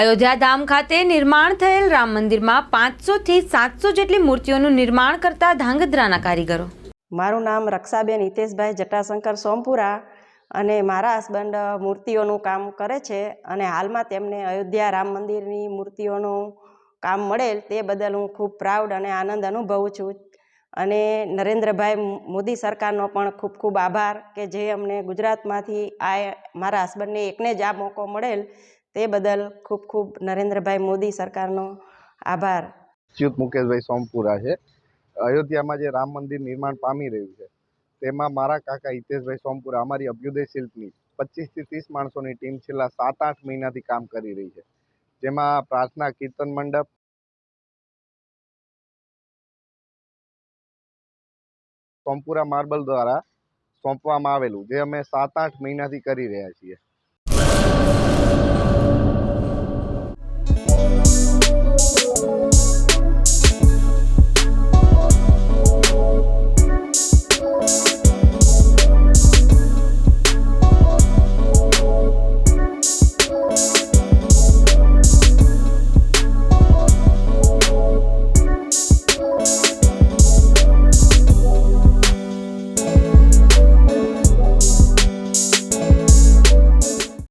અયોધ્યા ધામ ખાતે નિર્માણ થયેલ રામ મંદિરમાં પાંચસોથી સાતસો જેટલી મૂર્તિઓનું નિર્માણ કરતા ધાંગધ્રાના કારીગરો. મારું નામ રક્ષાબેન હિતેશભાઈ જટાશંકર સોમપુરા અને મારા હસબન્ડ મૂર્તિઓનું કામ કરે છે અને હાલમાં તેમને અયોધ્યા રામ મંદિરની મૂર્તિઓનું કામ મળેલ તે બદલ હું ખૂબ પ્રાઉડ અને આનંદ અનુભવું છું. અને નરેન્દ્રભાઈ મોદી સરકારનો પણ ખૂબ ખૂબ આભાર કે જે અમને ગુજરાતમાંથી આ મારા હસબન્ડને એકને જ આ મોકો મળેલ તે બદલ ખૂબ ખૂબ નરેન્દ્રભાઈ મોદી સરકારનો આભાર. અચ્યુત મુકેશભાઈ સોમપુરા છે. અયોધ્યામાં જે રામ મંદિર નિર્માણ પામી રહ્યું છે, તેમાં મારા કાકા હિતેશભાઈ સોમપુરા, અમારી અભ્યુદય શિલ્પની પચીસથી ત્રીસ માણસોની ટીમ છેલ્લા સાત આઠ મહિનાથી કામ કરી રહી છે. જેમાં પ્રાર્થના કીર્તન મંડપ સોમપુરા માર્બલ દ્વારા સોંપવામાં આવેલું, જે અમે સાત આઠ મહિનાથી કરી રહ્યા છીએ.